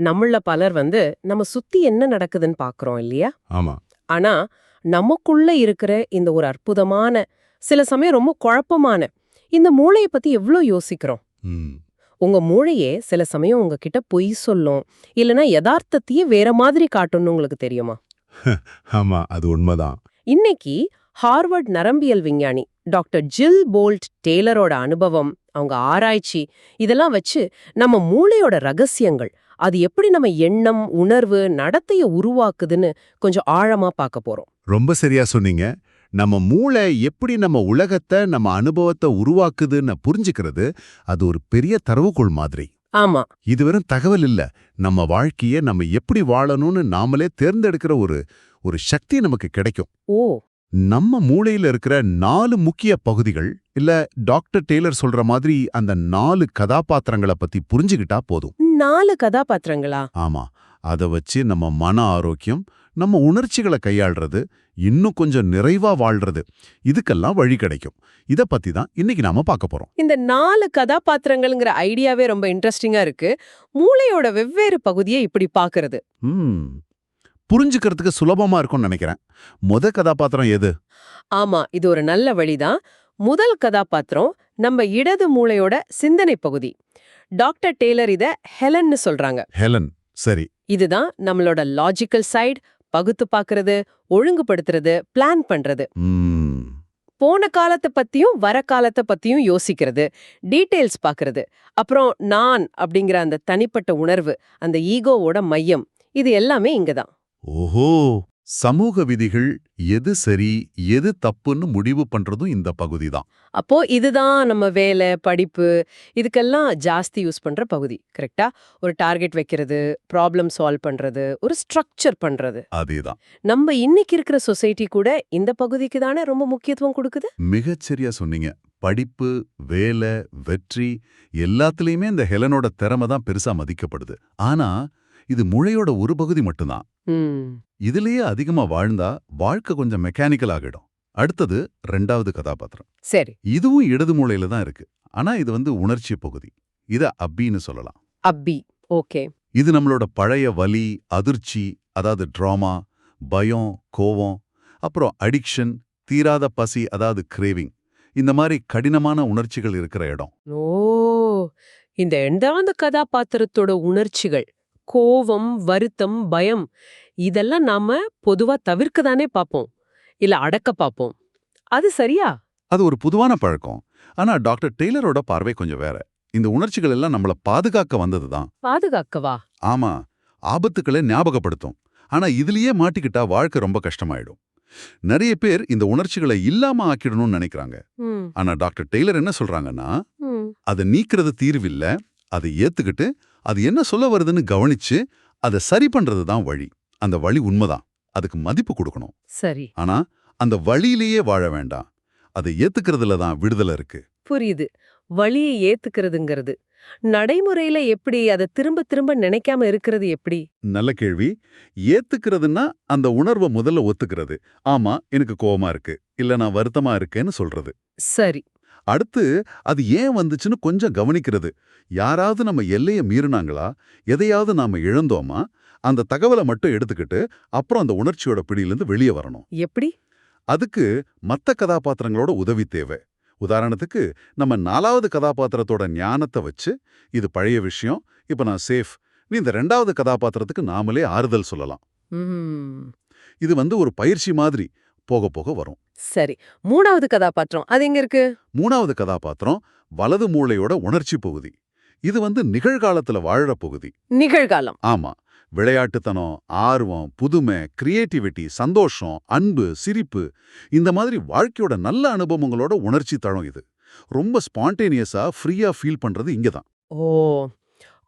நம்மள பலர் வந்து நம்ம சுத்தி என்ன நடக்குதுன்னு பாக்குறோம் இல்லையா? ஆமா. ஆனா நமக்குள்ள இருக்கிற இந்த ஒரு அற்புதமான சில சமயம் ரொம்ப குழப்பமான இந்த மூளைய பத்தி எவ்ளோ யோசிக்கிறோம்? உங்க மூளையே சில சமயம் உங்ககிட்ட பொய் சொல்லும் இல்லனா யதார்த்தத்தையே வேற மாதிரி காட்டும்னு உங்களுக்கு தெரியுமா? ஆமா அது உண்மைதான். இன்னைக்கு ஹார்வர்ட் நரம்பியல் விஞ்ஞானி டாக்டர் ஜில் போல்ட் டேலரோட அனுபவம் அவங்க ஆராய்ச்சி இதெல்லாம் வச்சு நம்ம மூளையோட ரகசியங்கள் அது எப்படி நம்ம எண்ணம் உணர்வு நடத்தைய உருவாக்குதுன்னு கொஞ்சம் ஆழமா பார்க்க போறோம். ரொம்ப சரியா சொன்னீங்க. நம்ம மூளை எப்படி நம்ம உலகத்தை நம்ம அனுபவத்தை உருவாக்குதுன்னு புரிஞ்சுக்கிறது அது ஒரு பெரிய தரவுகோள் மாதிரி. ஆமா. இது வெறும் தகவல் இல்ல. நம்ம வாழ்க்கைய நம்ம எப்படி வாழணும்னு நாமளே தேர்ந்தெடுக்கிற ஒரு ஒரு சக்தி நமக்கு கிடைக்கும். ஓ. நம்ம மூளையில இருக்கிற நாலு முக்கிய பகுதிகள் இல்ல டாக்டர் டெய்லர் சொல்ற மாதிரி அந்த நாலு கதாபாத்திரங்களை பத்தி புரிஞ்சுகிட்டா போதும். நாலு கதாபாத்திரங்களா? ஆமா. அத வச்சு நம்ம மன ஆரோக்கியம் நம்ம உணர்ச்சிகளை கையாள்றது இன்னும் கொஞ்சம் நிறைவா வாழ்றது. இதுக்கெல்லாம் வழி கிடைக்கும். இத பத்தி தான் இன்னைக்கு நாம பார்க்க போறோம். இந்த நாலு கதாபாத்திரங்கள்ங்கிற ஐடியாவே ரொம்ப இன்ட்ரெஸ்டிங்கா இருக்கு. மூளையோட வெவ்வேறு பகுதியை இப்படி பாக்குறது புரிஞ்சுக்கிறதுக்கு சுலபமா இருக்கும்னு நினைக்கிறேன். முத கதாபாத்திரம் எது? ஆமா இது ஒரு நல்ல வழிதான். முதல் கதாபாத்திரம் நம்ம இடது மூளையோட சிந்தனை பகுதி. டாக்டர் டேலர் இத ஹெலன்னு சொல்றாங்க. ஹெலன் சரி. இதுதான் நம்மளோட லாஜிக்கல் சைடு பகுத்து பார்க்கறது ஒழுங்குபடுத்துறது பிளான் பண்றது. போன காலத்தை பத்தியும் வர காலத்தை பத்தியும் யோசிக்கிறது டீடைல்ஸ் பார்க்கறது அப்புறம் நான் அப்படிங்கிற அந்த தனிப்பட்ட உணர்வு அந்த ஈகோவோட மையம் இது எல்லாமே இங்கதான். ஓஹோ! சமூக விதிகள் எது சரி எது தப்புன்னு முடிவு பண்றதும் இந்த பகுதி தான். அப்போ இதுதான் நம்ம வேலை படிப்பு இதுக்கெல்லாம் ஜாஸ்தி யூஸ் பண்ற பகுதி கரெக்டா ஒரு டார்கெட் வைக்கிறது ப்ராப்ளம் சால்வ் பண்றது ஒரு ஸ்ட்ரக்சர் பண்றது. அதேதான் நம்ம இன்னைக்கு இருக்கிற சொசைட்டி கூட இந்த பகுதிக்கு தானே ரொம்ப முக்கியத்துவம் கொடுக்குது? மிகச்சரியா சொன்னீங்க. படிப்பு வேலை வெற்றி எல்லாத்துலயுமே இந்த ஹெலனோட திறமை தான் பெருசா மதிக்கப்படுது. ஆனா இது முளையோட ஒரு பகுதி மட்டும்தான். இதுலயே அதிகமா வாழ்ந்தா வாழ்க்கை கொஞ்சம் மெக்கானிக்கல் ஆகிடும். அடுத்தது ரெண்டாவது கதாபாத்திரம். சரி. இதுவும் இடது மூளையில தான் இருக்கு. ஆனா இது வந்து உணர்ச்சி பகுதி. இத அப்பின்னு சொல்லலாம். அப்பி ஓகே. இது நம்மளோட பழைய வலி அதிர்ச்சி அதாவது ட்ராமா பயம் கோவம் அப்புறம் அடிக்ஷன் தீராத பசி அதாவது கிரேவிங் இந்த மாதிரி கடினமான உணர்ச்சிகள் இருக்கிற இடம். ஓ! இந்த எண்டாந்த கதாபாத்திரத்தோட உணர்ச்சிகள். கோவம் வருத்தம் பயம் இதெல்லாம் நாம பொதுவா தவிர்க்க தானே பார்ப்போம். இல்ல அடக்க பார்ப்போம். அது சரியா? அது ஒரு பொதுவான பழக்கம். ஆனா டாக்டர் டெய்லரோட பார்வை கொஞ்சம் வேற. இந்த உணர்ச்சிகள் எல்லாம் நம்மள பாதுகாக்க வந்ததுதான். பாதுகாக்கவா? ஆமா. ஆபத்துக்களை ஞாபகப்படுத்தும். ஆனா இதுலயே மாட்டிக்கிட்டா வாழ்க்கை ரொம்ப கஷ்டமாயிடும். நிறைய பேர் இந்த உணர்ச்சிகளை இல்லாம ஆக்கிடணும்னு நினைக்கிறாங்க. ஆனா டாக்டர் டெய்லர் என்ன சொல்றாங்கன்னா அதை நீக்கிறது தீர்வில்ல அதை ஏத்துக்கிட்டு அது என்ன சொல்ல வருதுன்னு கவனிச்சு அதை சரி பண்றது தான் வழி. அந்த வழி உண்மைதான். அதுக்கு மதிப்பு கொடுக்கணும். சரி. ஆனா அந்த வழியிலேயே வாழ வேண்டாம். அதை ஏத்துக்கிறதுல தான் விடுதலை இருக்கு. புரியுது. வழியை ஏத்துக்கிறதுங்கிறது. நடைமுறையில எப்படி அதை திரும்ப திரும்ப நினைக்காம இருக்கிறது எப்படி? நல்ல கேள்வி. ஏத்துக்கிறதுன்னா அந்த உணர்வை முதல்ல ஒத்துக்கிறது. ஆமா எனக்கு கோவமா இருக்கு. இல்ல நான் வருத்தமா இருக்கேன்னு சொல்றது. சரி. அடுத்து அது ஏன் வந்துச்சுன்னு கொஞ்சம் கவனிக்கிறது. யாராவது நம்ம எல்லையை மீறினாங்களா? எதையாவது நாம இழந்தோமா? அந்த தகவலை மட்டும் எடுத்துக்கிட்டு அப்புறம் அந்த உணர்ச்சியோட பிடியிலிருந்து வெளியே வரணும். எப்படி? அதுக்கு மத்த கதாபாத்திரங்களோட உதவி தேவை. உதாரணத்துக்கு நம்ம நாலாவது கதாபாத்திரத்தோட ஞானத்தை வச்சு இது பழைய விஷயம் இப்ப நான் சேஃப் நீ இந்த ரெண்டாவது கதாபாத்திரத்துக்கு நாமளே ஆறுதல் சொல்லலாம். இது வந்து ஒரு பயிற்சி மாதிரி. போக போக வரும். சரி. மூணாவது கதாபாத்திரம் அது எங்க இருக்கு? மூணாவது கதாபாத்திரம் வலது மூளையோட உணர்ச்சி பகுதி. இது வந்து நிகழ்காலத்துல வாழற பகுதி. நிகழ்காலம். ஆமா. விளையாட்டுத்தனம் ஆர்வம் புதுமை கிரியேட்டிவிட்டி சந்தோஷம் அன்பு சிரிப்பு இந்த மாதிரி வாழ்க்கையோட நல்ல அனுபவங்களோட உணர்ச்சி தளம் இது. ரொம்ப ஸ்பான்டேனியஸா ஃப்ரீயா ஃபீல் பண்றது இங்கதான். ஓ.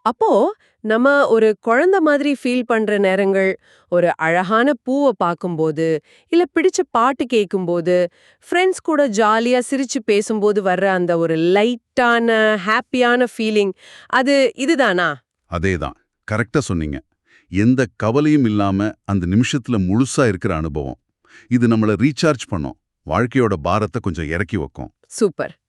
அப்போ நம்ம ஒரு குழந்தை மாதிரி ஃபீல் பண்ற நேரங்கள் ஒரு அழகான பூவை பார்க்கும்போது இல்ல பிடிச்ச பாட்டு கேட்கும்போது ஃப்ரெண்ட்ஸ் கூட ஜாலியா சிரிச்சு பேசும்போது வர்ற அந்த ஒரு லைட்டான ஹாப்பியான ஃபீலிங் அது இதுதானா? அதேதான். கரெக்டா சொன்னீங்க. எந்த கவலையும் இல்லாம அந்த நிமிஷத்துல முழுசா இருக்கிற அனுபவம். இது நம்மள ரீசார்ஜ் பண்ணும். வாழ்க்கையோட பாரத்தை கொஞ்சம் இறக்கி வைக்கும். சூப்பர்.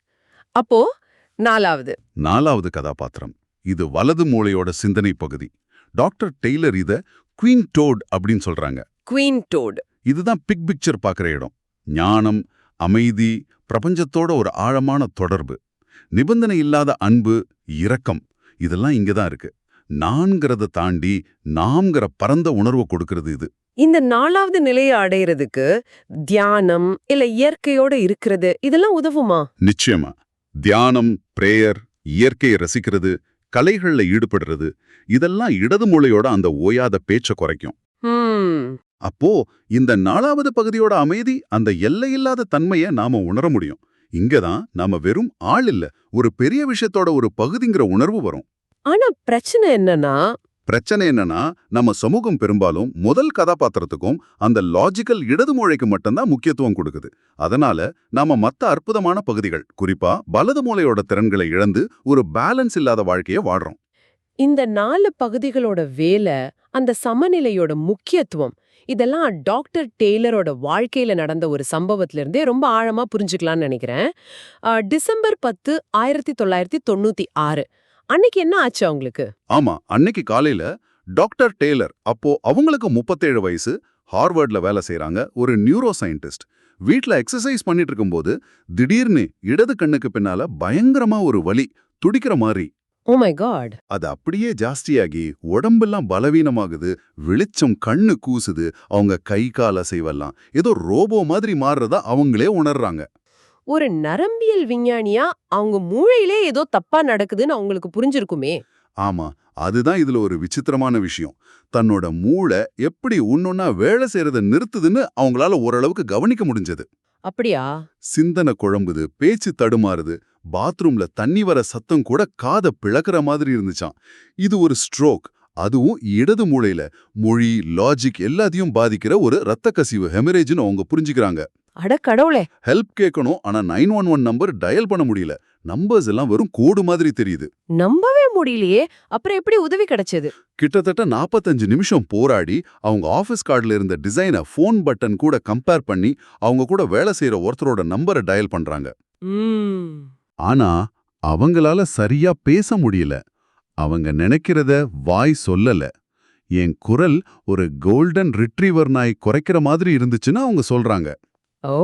அப்போ நாலாவது. நாலாவது கதாபாத்திரம். இது வலது மூளையோட சிந்தனை பகுதி. டாக்டர் டெய்லர் இத குவீன் டோட் அப்படின்னு சொல்றாங்க. குவீன் டோட். இதுதான் பிக் பிக்சர் பார்க்குற இடம். ஞானம் அமைதி பிரபஞ்சத்தோட ஒரு ஆழமான தொடர்பு. நிபந்தனை இல்லாத அன்பு இரக்கம் இதெல்லாம் இங்க தான் இருக்கு. நான்கிறத தாண்டி நாம்ங்கிற பரந்த உணர்வை கொடுக்கிறது இது. இந்த நாலாவது நிலையை அடையிறதுக்கு தியானம் இல்ல இயற்கையோட இருக்கிறது இதெல்லாம் உதவுமா? நிச்சயமா. தியானம் பிரேயர் இயற்கையை ரசிக்கிறது கலைகள்ல ஈடுபடுறது இதெல்லாம் இடது மூளையோட அந்த ஓயாத பேச்சை குறைக்கும். அப்போ இந்த நாலாவது பகுதியோட அமைதி அந்த எல்லையில்லாத தன்மையை நாம உணர முடியும். இங்கதான் நாம வெறும் ஆள் இல்ல ஒரு பெரிய விஷயத்தோட ஒரு பகுதிங்கிற உணர்வு வரும். ஆனா பிரச்சனை என்னன்னா பிரச்சனை என்னன்னா நம்ம சமூகம் பெரும்பாலும் முதல் கதாபாத்திரத்துக்கும் அந்த லாஜிக்கல் இடது மூளைக்கு மட்டும்தான் முக்கியத்துவம் கொடுக்குது. அதனால நாம மத்த அற்புதமான பகுதிகள் குறிப்பா வலது மூளையோட திறன்களை இழந்து ஒரு பேலன்ஸ் இல்லாத வாழ்க்கையை வாழ்றோம். இந்த நாலு பகுதிகளோட வேலை அந்த சமநிலையோட முக்கியத்துவம் இதெல்லாம் டாக்டர் டெய்லரோட வாழ்க்கையில நடந்த ஒரு சம்பவத்துல இருந்தே ரொம்ப ஆழமா புரிஞ்சுக்கலாம்னு நினைக்கிறேன். டிசம்பர் பத்து ஆயிரத்தி தொள்ளாயிரத்தி தொண்ணூத்தி ஆறு. அன்னைக்கு என்ன ஆச்சு அவங்களுக்கு? ஆமா அன்னைக்கு காலையில டாக்டர் டேலர் அப்போ அவங்களுக்கு முப்பத்தேழு வயசு ஹார்வர்ட்ல வேலை செய்றாங்க ஒரு நியூரோ சயின்டிஸ்ட் வீட்ல எக்ஸசைஸ் பண்ணிட்டு இருக்கும்போது திடீர்னு இடது கண்ணுக்கு பின்னால பயங்கரமா ஒரு வலி துடிக்கிற மாதிரி ஓ மை காட் அது அப்படியே ஜாஸ்தியாகி உடம்பெல்லாம் பலவீனமாகுது வெளிச்சம் கண்ணு கூசுது அவங்க கை கால் அசைவெல்லாம் ஏதோ ரோபோ மாதிரி மாறுறதா அவங்களே உணர்றாங்க. ஒரு நரம்பியல் விஞ்ஞானியா அவங்க மூளையிலே ஏதோ தப்பா நடக்குதுன்னு அவங்களுக்கு புரிஞ்சிருக்குமே. ஆமா அதுதான் இதுல ஒரு விசித்திரமான விஷயம். தன்னோட மூளை எப்படி ஒன்னொன்னா வேலை செய்யறத நிறுத்துதுன்னு அவங்களால ஓரளவுக்கு கவனிக்க முடிஞ்சது. அப்படியா? சிந்தனை குழம்புது பேச்சு தடுமாறுது பாத்ரூம்ல தண்ணி வர சத்தம் கூட காதை பிளக்குற மாதிரி இருந்துச்சாம். இது ஒரு ஸ்ட்ரோக் அதுவும் இடது மூளையில. மொழி லாஜிக் எல்லாத்தையும் பாதிக்கிற ஒரு ரத்த கசிவு ஹெமரேஜ்னு அவங்க புரிஞ்சுக்கிறாங்க. அட கடவுளே. ஹெல்ப் கேட்கணும் ஆனா nine one one number dial பண்ண முடியல. நம்பர்ஸ் எல்லாம் வெறும் கோடு மாதிரி தெரியுது. நம்பவே முடியலையே. அப்புறம் எப்படி உதவி கிடைச்சது? கிட்டத்தட்ட 45 நிமிஷம் போராடி அவங்க ஆபீஸ் கார்டுல இருந்த டிசைனை ஃபோன் பட்டன் கூட கம்பேர் பண்ணி அவங்க கூட வேலை செய்யற ஒருத்தரோட நம்பரை டயல் பண்றாங்க. ஆனா அவங்களால சரியா பேச முடியல. அவங்க நினைக்கிறத வாய் சொல்லல. என் குரல் ஒரு கோல்டன் ரிட்ரீவர் நாய் குறைக்கிற மாதிரி இருந்துச்சுன்னு அவங்க சொல்றாங்க. ஓ.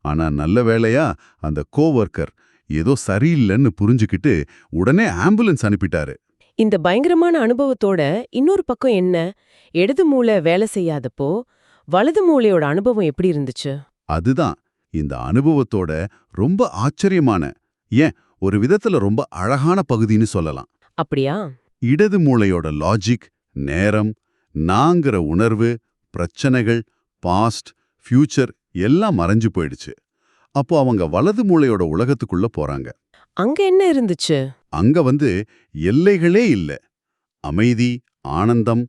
ஆனா நல்ல வேளையா அந்த கோவர்க்கர் ஏதோ சரியில்லைன்னு புரிஞ்சுக்கிட்டு உடனே ஆம்புலன்ஸ் அனுப்பிட்டாரு. இந்த பயங்கரமான அனுபவத்தோட இன்னொரு பக்கம் என்ன? இடது மூளை வேலை செய்யாதப்போ வலது மூளையோட அனுபவம் எப்படி இருந்துச்சு? அதுதான். இந்த அனுபவத்தோட ரொம்ப ஆச்சரியமான ஏன் ஒரு விதத்துல ரொம்ப அழகான பகுதின்னு சொல்லலாம். அப்படியா? இடது மூளையோட லாஜிக் நேரம் நாங்கிற உணர்வு பிரச்சனைகள் பாஸ்ட் ஃபியூச்சர் எல்லாம் மறைஞ்சு போயிடுச்சு. அப்போ அவங்க வலது மூளையோட உலகத்துக்குள்ள போறாங்க. அங்க என்ன இருந்துச்சு? அங்க வந்து எல்லைகளே இல்ல. அமைதி ஆனந்தம்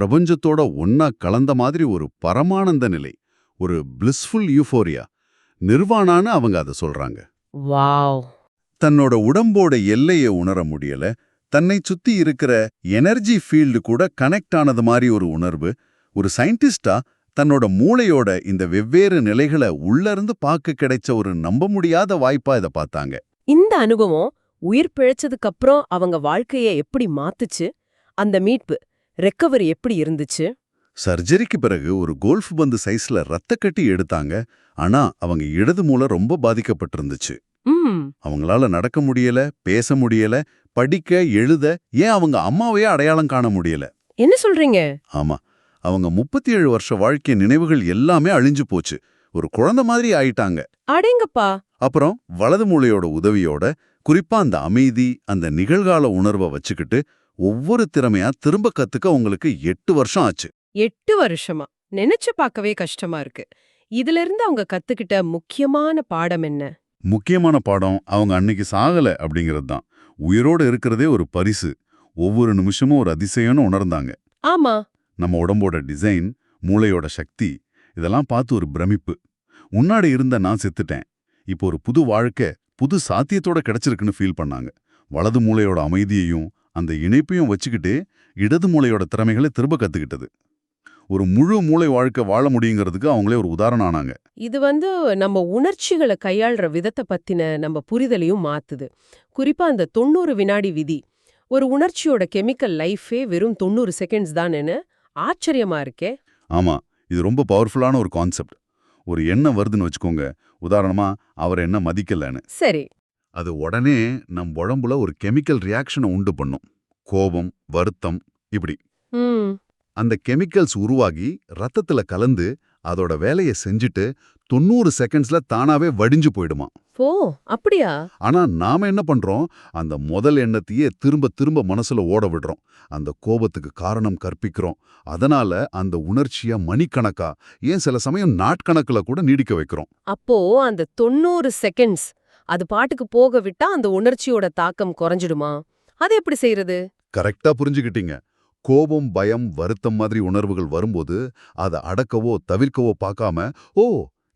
பிரபஞ்சத்தோட ஒன்னா கலந்த மாதிரி ஒரு பரமானந்த நிலை ஒரு பிளிஸ்ஃபுல் யூஃபோரியா நிர்வாணான்னு அவங்க அதை சொல்றாங்க. வாவ். தன்னோட உடம்போட எல்லையை உணர முடியல. தன்னை சுத்தி இருக்கிற எனர்ஜி ஃபீல்டு கூட கனெக்ட் ஆனது மாதிரி ஒரு உணர்வு. ஒரு சயின்டிஸ்டா தன்னோட மூளையோட இந்த வெவ்வேறு நிலைகளை உள்ளிருந்து பார்க்க கிடைச்ச ஒரு நம்ப முடியாத வாய்ப்பா இதை பார்த்தாங்க. இந்த அனுபவம் உயிர் பிழைச்சதுக்கு அப்புறம் அவங்க வாழ்க்கைய எப்படி மாத்துச்சு? அந்த மீட்பு ரெக்கவரி எப்படி இருந்துச்சு? சர்ஜரிக்கு பிறகு ஒரு கோல்ஃப் பந்து சைஸ்ல ரத்த கட்டி எடுத்தாங்க. ஆனா அவங்க இடது மூளை ரொம்ப பாதிக்கப்பட்டிருந்துச்சு. அவங்களால நடக்க முடியல பேச முடியல படிக்க எழுத ஏன் அவங்க அம்மாவையே அடையாளம் காண முடியல? என்ன சொல்றீங்க? ஆமா. அவங்க முப்பத்தி ஏழு வருஷ வாழ்க்கை நினைவுகள் எல்லாமே அழிஞ்சு போச்சு. ஒரு குழந்தை மாதிரி ஆயிட்டாங்க. அடேங்கப்பா. அப்புறம் வலது மூளையோட உதவியோட குறிப்பா அந்த அமைதி அந்த நிகழ்கால உணர்வை வச்சுக்கிட்டு ஒவ்வொரு திறமையா திரும்ப கத்துக்க உங்களுக்கு எட்டு வருஷம் ஆச்சு. எட்டு வருஷமா? நினைச்சு பார்க்கவே கஷ்டமா இருக்கு. இதுல இருந்து அவங்க கத்துக்கிட்ட முக்கியமான பாடம் என்ன? முக்கியமான பாடம் அவங்க அன்னைக்கு சாகல அப்படிங்கிறது தான். உயிரோட இருக்கிறதே ஒரு பரிசு. ஒவ்வொரு நிமிஷமும் ஒரு அதிசயம்னு உணர்ந்தாங்க. ஆமா. நம்ம உடம்போட டிசைன் மூளையோட சக்தி இதெல்லாம் பார்த்து ஒரு பிரமிப்பு. முன்னாடி இருந்த நான் செத்துட்டேன். இப்போ ஒரு புது வாழ்க்கை புது சாத்தியத்தோட கிடைச்சிருக்குன்னு ஃபீல் பண்ணாங்க. வலது மூளையோட அமைதியையும் அந்த இணைப்பையும் வச்சுக்கிட்டு இடது மூளையோட திறமைகளை திரும்ப கத்துக்கிட்டது. ஒரு முழு மூளை வாழ்க்கை வாழ முடியுங்கிறதுக்கு அவங்களே ஒரு உதாரணம் ஆனாங்க. இது வந்து நம்ம உணர்ச்சிகளை கையாள்ற விதத்தை பத்தின நம்ம புரிதலையும் மாத்துது. குறிப்பா அந்த தொண்ணூறு வினாடி விதி. ஒரு உணர்ச்சியோட கெமிக்கல் லைஃபே வெறும் தொண்ணூறு செகண்ட்ஸ் தானேன்னு ஆச்சரியமா இருக்கே. ஆமா இது ரொம்ப பவர்ஃபுல்லான ஒரு கான்செப்ட் ஒரு எண்ணம் வருதுன்னு வச்சுக்கோங்க. உதாரணமா அவர் என்ன மதிக்கலன்னு. சரி. அது உடனே நம் உடம்புல ஒரு கெமிக்கல் ரியாக்ஷனை உண்டு பண்ணும். கோபம் வருத்தம் இப்படி. அந்த கெமிக்கல்ஸ் உருவாகி ரத்தத்துல கலந்து அதோட வேலையை செஞ்சுட்டு தொண்ணூறு செகண்ட்ஸ்ல தானாவே வடிஞ்சு போயிடுமா ஓ அப்படியா? ஆனா நாம என்ன பண்றோம்? அந்த முதல் எண்ணத்தையே திரும்ப திரும்ப மனசுல ஓட விடுறோம். அந்த கோபத்துக்கு காரணம் கற்பிக்கிறோம். அதனால அந்த உணர்ச்சிய மணிக்கணக்கா ஏன் சில சமயம் நாட்கணக்குல கூட நீடிக்க வைக்கிறோம். அப்போ அந்த தொண்ணூறு செகண்ட்ஸ் அது பாட்டுக்கு போக விட்டா அந்த உணர்ச்சியோட தாக்கம் குறைஞ்சிடுமா? அது எப்படி செய்யறது கரெக்டா புரிஞ்சுக்கிட்டீங்க. கோபம் பயம் வருத்தம் மாதிரி உணர்வுகள் வரும்போது அதை அடக்கவோ தவிர்க்கவோ பார்க்காம ஓ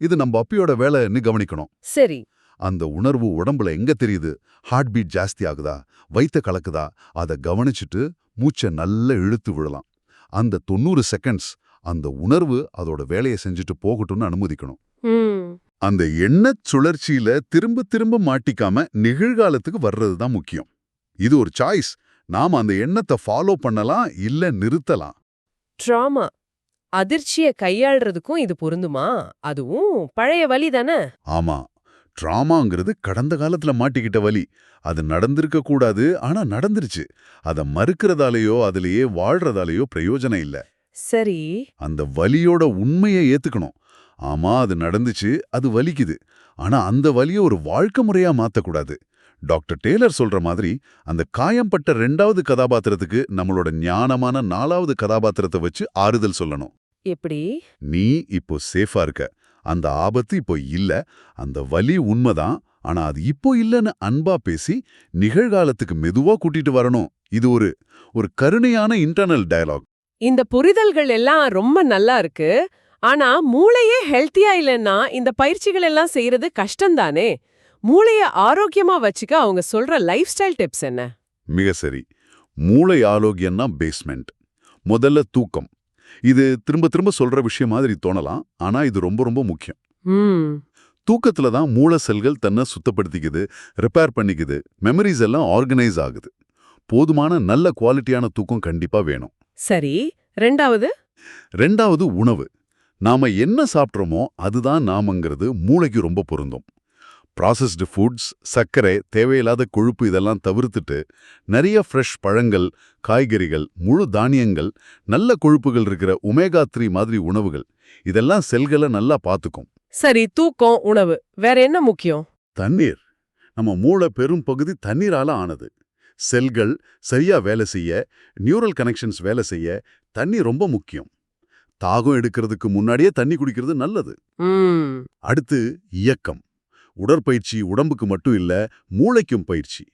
இது நம்ம அப்பியோட வேலைன்னு கவனிக்கணும். சரி. அந்த உணர்வு உடம்புல எங்க தெரியுது? ஹார்ட் பீட் ஜாஸ்தி ஆகுதா? வயித்த கலக்குதா? அதை கவனிச்சுட்டு மூச்சை நல்லா இழுத்து விடலாம். அந்த தொண்ணூறு செகண்ட்ஸ் அந்த உணர்வு அதோட வேலையை செஞ்சுட்டு போகட்டும்னு அனுமதிக்கணும். அந்த எண்ணச் சுழற்சியில திரும்ப திரும்ப மாட்டிக்காம நிகழ்காலத்துக்கு வர்றது தான் முக்கியம். இது ஒரு சாய்ஸ் நாம அந்த எண்ணத்தை ஃபாலோ பண்ணலாம் இல்ல நிறுத்தலாம். ட்ராமா அதிர்ச்சிய கையாள்றதுக்கும் இது பொருந்துமா? அதுவும் பழைய வழி தானே? ஆமா ட்ராமாங்கிறது கடந்த காலத்துல மாட்டிக்கிட்ட வலி அது நடந்திருக்க கூடாது ஆனா நடந்துருச்சு. அத மறுக்கிறதாலேயோ அதுலயே வாழ்றதாலேயோ பிரயோஜனம் இல்ல. சரி. அந்த வலியோட உண்மையை ஏத்துக்கணும். ஆமா அது நடந்துச்சு அது வலிக்குது. ஆனா அந்த வலிய ஒரு வாழ்க்கை முறையா மாத்தக்கூடாது. டாக்டர் டேலர் சொல்ற மாதிரி அந்த காயம்பட்ட ரெண்டாவது கதாபாத்திரத்துக்கு நம்மளோட ஞானமான நாலாவது கதாபாத்திரத்தை வச்சு ஆறுதல் சொல்லணும். எப்படி? நீ இப்போ சேஃபா இருக்க. அந்த ஆபத்து இப்போ இல்ல. அந்த வலி உண்மைதான். ஆனா அது இப்போ இல்லைன்னு அன்பா பேசி நிகழ்காலத்துக்கு மெதுவா கூட்டிட்டு வரணும். இது ஒரு ஒரு கருணையான இன்டர்னல் டயலாக் இந்த புரிதல்கள் எல்லாம் ரொம்ப நல்லா இருக்கு. ஆனா மூளையே ஹெல்த்தியா இல்லைன்னா இந்த பயிற்சிகள் எல்லாம் செய்யறது கஷ்டம்தானே? மூளைய ஆரோக்கியமா வச்சுக்க அவங்க சொல்ற லைஃப் ஸ்டைல் டிப்ஸ் என்ன? மிக சரி. மூளை ஆரோக்கியம்னா பேஸ்மெண்ட் முதல்ல தூக்கம். இது திரும்ப திரும்ப சொல்ற விஷயம் மாதிரி தோணலாம் ஆனா இது ரொம்ப ரொம்ப முக்கியம். தூக்கத்துல தான் மூளை செல்கள் தன்னை சுத்தப்படுத்திக்குது ரிப்பேர் பண்ணிக்குது மெமரிஸ் எல்லாம் ஆர்கனைஸ் ஆகுது. போதுமான நல்ல குவாலிட்டியான தூக்கம் கண்டிப்பா வேணும். சரி ரெண்டாவது? ரெண்டாவது உணவு. நாம என்ன சாப்பிட்றோமோ அதுதான் நாமங்கிறது மூளைக்கு ரொம்ப பொருந்தும். ப்ராசஸ்டு ஃபுட்ஸ் சர்க்கரை தேவையில்லாத கொழுப்பு இதெல்லாம் தவிர்த்துட்டு நிறைய ஃப்ரெஷ் பழங்கள் காய்கறிகள் முழு தானியங்கள் நல்ல கொழுப்புகள் இருக்கிற ஒமேகா த்ரீ மாதிரி உணவுகள். இதெல்லாம் செல்களை நல்லா பார்த்துக்கும். சரி தூக்கம் உணவு வேற என்ன முக்கியம்? தண்ணீர். நம்ம மூளை பெரும் பகுதி தண்ணீரால ஆனது. செல்கள் சரியா வேலை செய்ய நியூரல் கனெக்ஷன்ஸ் வேலை செய்ய தண்ணி ரொம்ப முக்கியம். தாகம் எடுக்கிறதுக்கு முன்னாடியே தண்ணி குடிக்கிறது நல்லது. அடுத்து இயக்கம். உடற்பயிற்சி உடம்புக்கு மட்டும் இல்ல மூளைக்கும் பயிற்சி.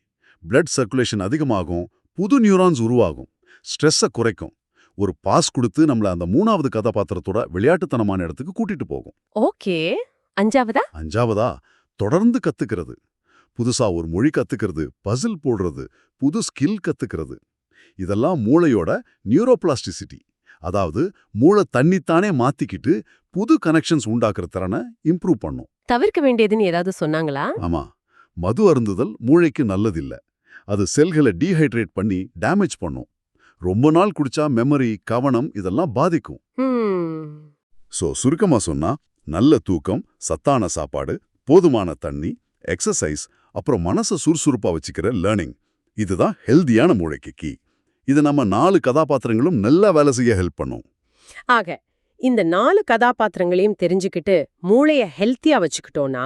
பிளட் சர்க்குலேஷன் அதிகமாகும் புது நியூரான்ஸ் உருவாகும் ஸ்ட்ரெஸ்ஸை குறைக்கும். ஒரு பாஸ் கொடுத்து நம்மள அந்த மூணாவது கதாபாத்திரத்தோட விளையாட்டுத்தனமான இடத்துக்கு கூட்டிட்டு போகும். ஓகே. அஞ்சாவதா? அஞ்சாவதா? தொடர்ந்து கத்துக்கிறது. புதுசா ஒரு மொழி கத்துக்கிறது பசில் போடுறது புது ஸ்கில் கத்துக்கிறது. இதெல்லாம் மூளையோட நியூரோபிளாஸ்டிசிட்டி அதாவது மூளை தன்னித்தானே மாத்திக்கிட்டு புது கனெக்ஷன்ஸ் உண்டாக்குற திறனை இம்ப்ரூவ் பண்ணும். தவிர்க்க வேண்டியதுன்னு ஏதாவது சொன்னாங்களா? ஆமா. மது அருந்துதல் மூளைக்கு நல்லதில்ல. அது செல்களை டீஹைட்ரேட் பண்ணி டேமேஜ் பண்ணும். ரொம்ப நாள் குடிச்சா மெமரி கவனம் இதெல்லாம் பாதிக்கும். சோ சுருக்கமா சொன்னா நல்ல தூக்கம் சத்தான சாப்பாடு போதுமான தண்ணி எக்ஸசைஸ் அப்புறம் மனசை சுறுசுறுப்பா வச்சுக்கிற லேர்னிங். இதுதான் ஹெல்தியான மூளைக்கு கீ. இது நம்ம நாலு கதாபாத்திரங்களும் நல்லா வேலை செய்ய ஹெல்ப் பண்ணும். ஆக இந்த நாலு கதாபாத்திரங்களையும் தெரிஞ்சுக்கிட்டு மூளைய ஹெல்த்தியா வச்சுக்கிட்டோம்னா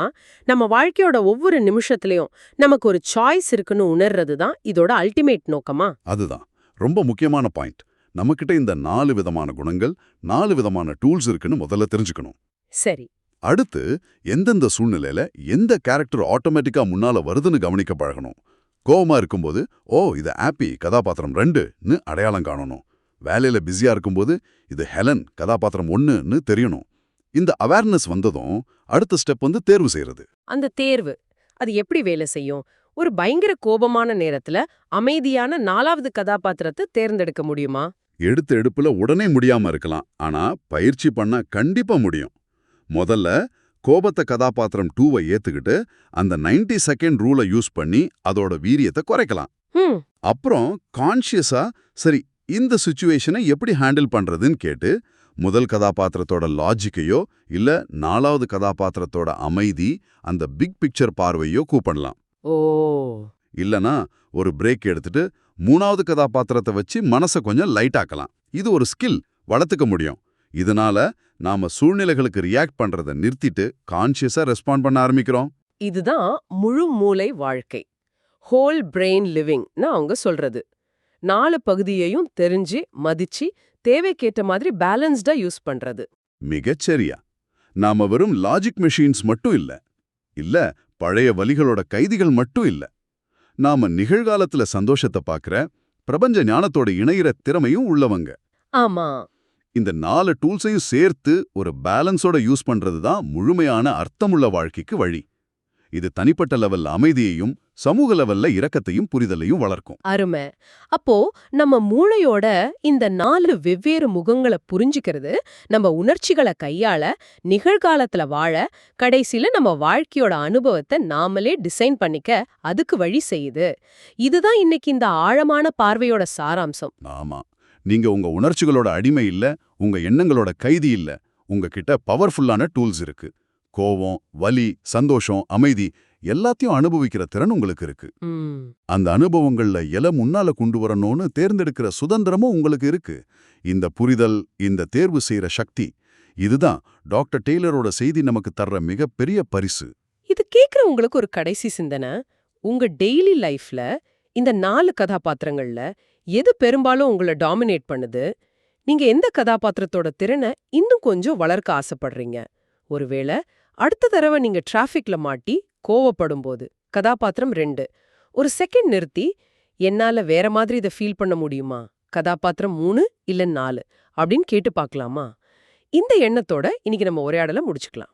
நம்ம வாழ்க்கையோட ஒவ்வொரு நிமிஷத்துலயும் நமக்கு ஒரு சாய்ஸ் இருக்குன்னு உணர்றது தான் இதோட அல்டிமேட் நோக்கமா? அதுதான். ரொம்ப முக்கியமான பாயிண்ட் நம்மக்கிட்ட இந்த நாலு விதமான குணங்கள் நாலு விதமான டூல்ஸ் இருக்குன்னு முதல்ல தெரிஞ்சுக்கணும். சரி. அடுத்து எந்தெந்த சூழ்நிலையில எந்த கேரக்டர் ஆட்டோமேட்டிக்கா முன்னால வருதுன்னு கவனிக்க பழகணும். கோவமா இருக்கும்போது ஓ இது ஆப்பி கதாபாத்திரம் ரெண்டுன்னு அடையாளம் காணணும். வேலையில பிஸியா இருக்கும்போது இது ஹெலன் கதாபாத்திரம் ஒன்னுன்னு தெரியணும். இந்த அவேர்னஸ் வந்ததும் அடுத்த ஸ்டெப் வந்து தேர்வு செய்யறது அந்த தேர்வு அது எப்படி வேலை செய்யும்? ஒரு பயங்கர கோபமான நேரத்துல அமைதியான நாலாவது கதாபாத்திரத்தை தேர்ந்தெடுக்க முடியுமா? எடுத்த எடுப்புல உடனே முடியாம இருக்கலாம். ஆனா பயிற்சி பண்ண கண்டிப்பா முடியும். முதல்ல கோபத்த கதாபாத்திரம் டூவை ஏத்துக்கிட்டு அந்த 90 செகண்ட் ரூலை யூஸ் பண்ணி அதோட வீரியத்தை குறைக்கலாம். அப்புறம் கான்ஷியஸா சரி இந்த சுச்சுவேஷனை எப்படி ஹேண்டில் பண்றதுன்னு கேட்டு முதல் கதாபாத்திரத்தோட லாஜிக்கையோ இல்ல நாலாவது கதாபாத்திரத்தோட அமைதி அந்த பிக் பிக்சர் பார்வையோ கூப்பிடலாம். ஓ. இல்லனா ஒரு பிரேக் எடுத்துட்டு மூணாவது கதாபாத்திரத்தை வச்சு மனசை கொஞ்சம் லைட் ஆக்கலாம். இது ஒரு ஸ்கில் வளர்த்துக்க முடியும். இதனால நாம சூழ்நிலைகளுக்கு ரியாக்ட் பண்றதை நிறுத்திட்டு கான்ஷியஸா ரெஸ்பாண்ட் பண்ண ஆரம்பிக்கிறோம். இதுதான் முழு மூளை வாழ்க்கை. ஹோல் பிரெயின் லிவிங்னு அவங்க சொல்றது. நாலு பகுதியையும் தெரிஞ்சு மதிச்சு தேவைக்கேற்ற மாதிரி பேலன்ஸ்டா யூஸ் பண்றது. மிகச்சரியா. நாம வெறும் லாஜிக் மெஷின்ஸ் மட்டும் இல்ல. இல்ல பழைய வலிகளோட கைதிகள் மட்டும் இல்ல. நாம நிகழ்காலத்துல சந்தோஷத்தை பார்க்கற பிரபஞ்ச ஞானத்தோட இணையிற திறமையும் உள்ளவங்க. ஆமா. இந்த நாலு டூல்ஸையும் சேர்த்து ஒரு பேலன்ஸோட யூஸ் பண்றது தான் முழுமையான அர்த்தமுள்ள வாழ்க்கைக்கு வழி. இது தனிப்பட்ட லெவல்ல அமைதியையும் சமூக லெவல்ல இரக்கத்தையும் புரிதலையும் வளர்க்கும். அருமை. அப்போ நம்ம மூளையோட இந்த நாலு வெவ்வேறு முகங்களை புரிஞ்சுக்கிறது நம்ம உணர்ச்சிகளை கையாள நிகழ்காலத்துல வாழ கடைசியில நம்ம வாழ்க்கையோட அனுபவத்தை நாமளே டிசைன் பண்ணிக்க அதுக்கு வழி செய்யுது. இதுதான் இன்னைக்கு இந்த ஆழமான பார்வையோட சாராம்சம். ஆமா. நீங்க உங்க உணர்ச்சிகளோட அடிமை இல்ல உங்க எண்ணங்களோட கைதி இல்ல உங்ககிட்ட பவர்ஃபுல்லான டூல்ஸ் இருக்கு. கோவம் வலி சந்தோஷம் அமைதி எல்லாத்தையும் அனுபவிக்கிற திறன் உங்களுக்கு இருக்கு. அந்த அனுபவங்கள்ல எல முன்னால கொண்டு வரணும்னு தேர்ந்தெடுக்கிற சுதந்திரமும் உங்களுக்கு இருக்கு. இந்த புரிதல் இந்த தேர்வு செய்யற சக்தி இதுதான் டாக்டர் டெய்லரோட செய்தி நமக்கு தர்ற மிகப்பெரிய பரிசு. இது கேக்குறவங்களுக்கு ஒரு கடைசி சிந்தனை. உங்க டெய்லி லைஃப்ல இந்த நாலு கதாபாத்திரங்கள்ல எது பெரும்பாலும் உங்களை டாமினேட் பண்ணுது? நீங்க எந்த கதாபாத்திரத்தோட திறனை இன்னும் கொஞ்சம் வளர்க்க ஆசைப்படுறீங்க? ஒருவேளை அடுத்த தடவை நீங்க டிராஃபிக்ல மாட்டி கோவப்படும் போது கதாபாத்திரம் ரெண்டு. ஒரு செகண்ட் நிறுத்தி என்னால வேற மாதிரி இதை ஃபீல் பண்ண முடியுமா? கதாபாத்திரம் மூணு இல்ல நாலு? அப்படின்னு கேட்டு பார்க்கலாமா? இந்த எண்ணத்தோட இன்னைக்கு நம்ம உரையாடலை முடிச்சுக்கலாம்.